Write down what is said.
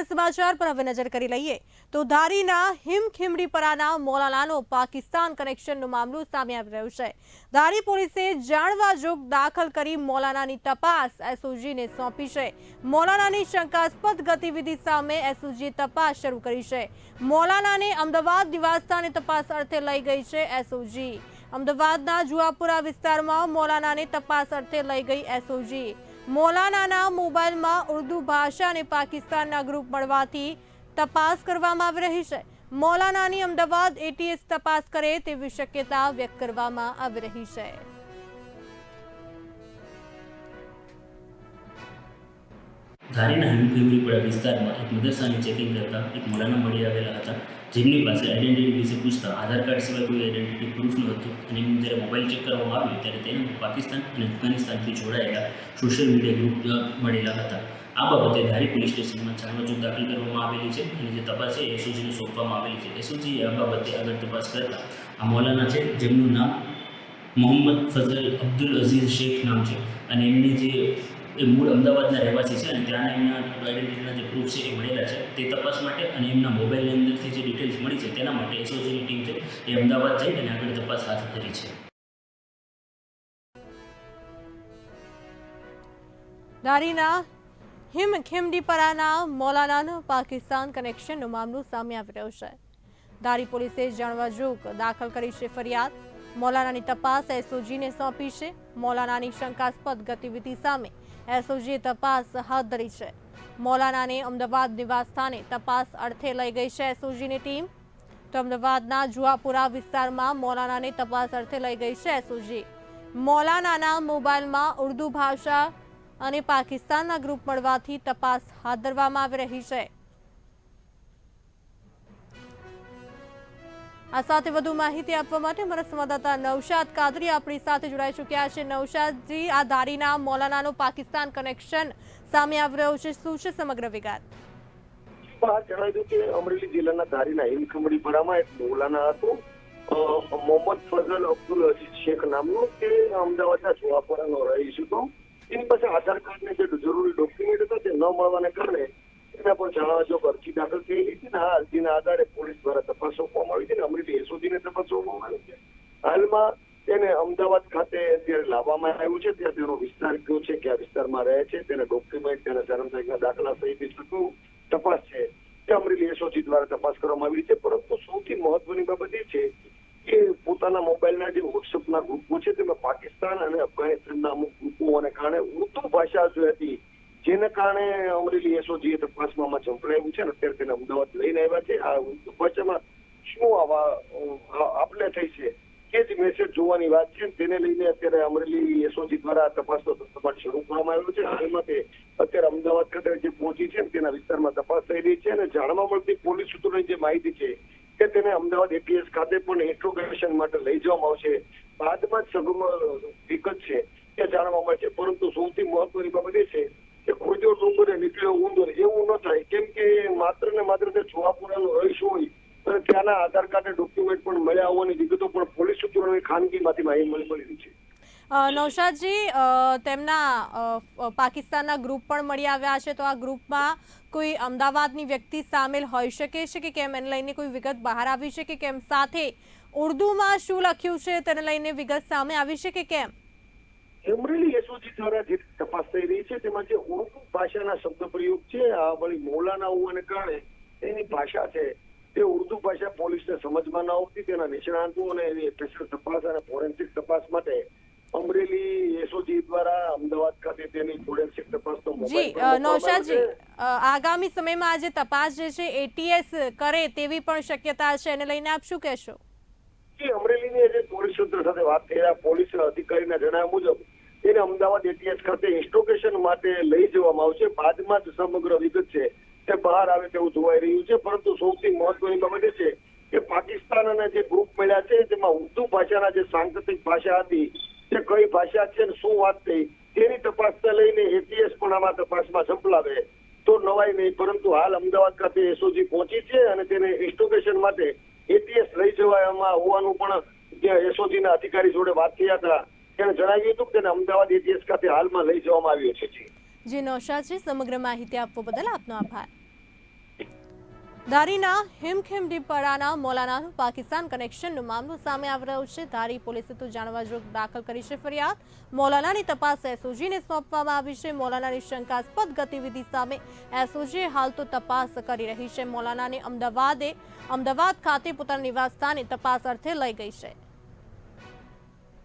મહત્વના સમાચાર પર હવે નજર કરી લઈએ તો ધારીના હિમખીમડીપરાના મોલાલાનો પાકિસ્તાન કનેક્શનનો મામલો સામે આવી રહ્યો છે. ધારી પોલીસે જાણવા જોગ દાખલ કરી મોલાનાની તપાસ એસઓજીને સોંપી છે. મોલાનાની શંકાસ્પદ ગતિવિધિ સામે એસઓજીએ તપાસ શરૂ કરી છે. મોલાનાને અમદાવાદ નિવાસસ્થાને તપાસ અર્થે લઈ ગઈ છે એસઓજી. અમદાવાદના જુઆપુરા વિસ્તારમાં મોલાનાને તપાસ અર્થે લઈ ગઈ એસઓજી. મોલાનાના મોબાઈલમાં ઉર્દુ ભાષા અને પાકિસ્તાનના ગ્રુપ મળવાથી તપાસ કરવામાં આવી રહી છે. મૌલાનાની અમદાવાદ એટીએસ તપાસ કરે તેવી શક્યતા વ્યક્ત કરવામાં આવી રહી છે. ધારીના હિમખીમડીપડા વિસ્તારમાં એક મદરસાની ચેકિંગ કરતા એક મોલાના મળી આવેલા હતા. જેમની પાસે આઈડેન્ટિટી વિશે પૂછતા આધાર કાર્ડ સિવાય કોઈ આઈડેન્ટિટી પ્રૂફ ન હતું અને એમનું જ્યારે મોબાઈલ ચેક કરવામાં આવ્યું ત્યારે તેને પાકિસ્તાન અને અફઘાનિસ્તાનથી જોડાયેલા સોશિયલ મીડિયા ગ્રુપ મળેલા હતા. આ બાબતે ધારી પોલીસ સ્ટેશનમાં જાણવાજોગ દાખલ કરવામાં આવેલી છે અને જે તપાસ છે એસઓજીને સોંપવામાં આવેલી છે. એસઓજીએ આ બાબતે આગળ તપાસ કરતા આ મૌલાના છે, જેમનું નામ મોહમ્મદ ફઝલ અબ્દુલ અઝીઝ શેખ નામ છે અને એમની જે એ મૂળ અમદાવાદના રહેવાસી છે અને ત્યાંના એમના આઈડેન્ટિટીના જે પ્રૂફ છે એ મળેલા છે. તે તપાસ માટે અને એમના મોબાઈલની અંદરથી જે ડિટેલ્સ મળી છે તેના માટે એસઓજીની ટીમ છે એ અમદાવાદ જઈ અને આગળ તપાસ હાથ ધરી છે. ધારીના હિમખીમડીપરાના મૌલાનાનો પાકિસ્તાન કનેક્શનનો મામલો સામે આવી રહ્યો છે. દારી પોલીસે જાણવા જોગ દાખલ કરી છે ફરિયાદ. મૌલાનાની તપાસ એસઓજીને સોંપી છે. મૌલાનાની શંકાસ્પદ ગતિવિધિ સામે એસઓજીએ તપાસ હાથ ધરી છે. મૌલાનાને અમદાવાદ નિવાસસ્થાને તપાસ અર્થે લઈ ગઈ છે એસઓજીની ટીમ. તો અમદાવાદના જુવાપુરા વિસ્તારમાં મૌલાનાને તપાસ અર્થે લઈ ગઈ છે એસઓજી. મૌલાનાના મોબાઈલમાં ઉર્દુ ભાષા અને પાકિસ્તાનના ગ્રુપ મળવાથી તપાસ હાથ ધરવામાં આવી રહી છે. આ સાથે વધુ માહિતી આપવા માટે અમારા સંવાદદાતા નવશાદ કાદરી આપણી સાથે જોડાઈ ચૂક્યા છે. નવશાદજી આ ધારીના મૌલાનાનો પાકિસ્તાન કનેક્શન સામે આવી રહ્યો છે. શું છે સમગ્ર વિગત? અમરેલી જિલ્લાના ધારીના હિમખમડીપરામાં એક મોલાના હતો. મોહમ્મદ ફઝલ અબ્દુલ અઝીઝ શેખ નામનો તે અમદાવાદના જોવાપરાનો રહીશ હતો. એની પાસે આધાર કાર્ડ જે જરૂરી ડોક્યુમેન્ટ હતા તે ન મળવાને કારણે એના પણ જાણવા જોગ અરજી દાખલ થયેલી છે ને, આ અરજીના આધારે પોલીસ દ્વારા તપાસ સોંપવામાં આવી છે ને, અમરેલી એસઓજીને તપાસ સોંપવામાં આવી છે. હાલમાં તેને અમદાવાદ ખાતે અત્યારે લાવવામાં આવ્યું છે, ત્યાં તેનો વિસ્તાર કયો છે, કયા વિસ્તારમાં રહે છે, તેના ડોક્યુમેન્ટ, તેના જન્મ તારીખના દાખલા સહિતની શું તપાસ છે તે અમરેલી એસઓજી દ્વારા તપાસ કરવામાં આવી છે. પરંતુ સૌથી મહત્વની બાબત એ છે કે પોતાના મોબાઈલના જે વોટ્સઅપના ગ્રુપો છે, તેમાં પાકિસ્તાન અને અફઘાનિસ્તાનના અમુક ગ્રુપોને કારણે ઉર્દુ ભાષા જે હતી જેને કારણે અમરેલી એસઓજીએ તપાસમાં આમાં છે અને અત્યારે તેને અમદાવાદ લઈને આવ્યા છે. આ તપાસમાં શું આવા આપલે થઈ છે કે જ મેસેજ જોવાની વાત છે. તેને લઈને અત્યારે અમરેલી એસઓજી દ્વારા તપાસનો તપાસ શરૂ કરવામાં આવ્યો છે. હાલમાં તે અત્યારે અમદાવાદ ખાતે જે પહોંચી છે તેના વિસ્તારમાં તપાસ થઈ રહી છે અને જાણવા મળતી પોલીસ સૂત્રોની જે માહિતી છે કે તેને અમદાવાદ એટીએસ ખાતે પણ ઇન્ટ્રોગેશન માટે લઈ જવામાં આવશે. બાદમાં જ સગમ વિગત છે તે જાણવા મળશે પરંતુ સૌથી મહત્વની બાબત એ છે કે ડુંગરે નીકળ્યો ઉંદર એવું ન થાય. કેમ કે માત્ર ને માત્ર તે જોવાપુરાનો રહીશ હોય અને ત્યાંના આધાર કાર્ડ ડોક્યુમેન્ટ પણ મળ્યા હોવાની વિગતો પણ પોલીસ સૂત્રોની ખાનગીમાંથી માહિતી મળી છે. નૌશાદજી તેમના પાકિસ્તાનના ગ્રુપ પણ મળી આવ્યા છે. તો આ ગ્રુપમાં કોઈ અમદાવાદની વ્યક્તિ સામેલ હોઈ શકે છે કે કેમ? એને લઈને કોઈ વિગત બહાર આવી છે કે કેમ? સાથે ઉર્દુમાં શું લખ્યું છે? તેને લઈને વિગત સામે આવી છે કે કેમ? અમરેલી એસઓજી દ્વારા જે તપાસ થઈ રહી છે તેમાં જે ઉર્દુ ભાષાના શબ્દ પ્રયોગ છે આ વળી મોલાના હોવાને કારણે એની ભાષા છે તે ઉર્દુ ભાષા પોલીસને સમજમાં ન આવતી તેના નિષ્ણાંતો અને એની સ્પેશિયલ તપાસ અને ફોરેન્સિક તપાસ માટે અમરેલી એસઓજી દ્વારા અમદાવાદ ખાતે તેની ફોરેન્સિક તપાસનો જી નૌશાદજી આગામી સમયમાં આ જે તપાસ જે છે એટીએસ કરે તેવી પણ શક્યતા છે એને લઈને આપ શું કહેશો? જે, અમરેલીની જે પોલીસ સૂત્ર સાથે વાત થયા પોલીસ અધિકારીના જણાવ્યા મુજબ એને અમદાવાદ એટીએસ ખાતે ઇન્સ્ટોકેશન માટે લઈ જવામાં આવશે. બાદમાં જ સમગ્ર વિગત છે તે બહાર આવે તેવું જોવાઈ રહ્યું છે. પરંતુ સૌથી મહત્વની બાબત છે કે પાકિસ્તાન અને જે ગ્રુપ મળ્યા છે તેમાં ઉર્દુ ભાષાના જે સાંકેતિક ભાષા હતી, તે કઈ ભાષા છે ને શું વાત થઈ, તેની તપાસને લઈને એટીએસ પણ આમાં તપાસમાં સંપલાવે તો નવાય નહીં. પરંતુ હાલ અમદાવાદ ખાતે એસઓજી પહોંચી છે અને તેને ઇન્સ્ટોગેશન માટે એટીએસ લઈ જવામાં હોવાનું પણ ત્યાં એસઓજી ના અધિકારી જોડે વાત થયા હતા તેને જણાવ્યું હતું કે અમદાવાદ એટીએસ ખાતે હાલમાં લઈ જવામાં આવ્યો છે. જે જી છે સમગ્ર માહિતી આપવા બદલ આપનો આભાર. ધારીના હિમખેમડીપરાના મૌલાનાનું પાકિસ્તાન કનેક્શનનો મામલો સામે આવી રહ્યો છે. ધારી પોલીસે તો જાણવા જોગ દાખલ કરી છે ફરિયાદ. મૌલાનાની તપાસ એસઓજીને સોંપવામાં આવી છે. મૌલાનાની શંકાસ્પદ ગતિવિધિ સામે એસઓજી હાલ તો તપાસ કરી રહી છે. મોલાનાને અમદાવાદે અમદાવાદ ખાતે પોતાના નિવાસ સ્થાને તપાસ અર્થે લઈ ગઈ છે.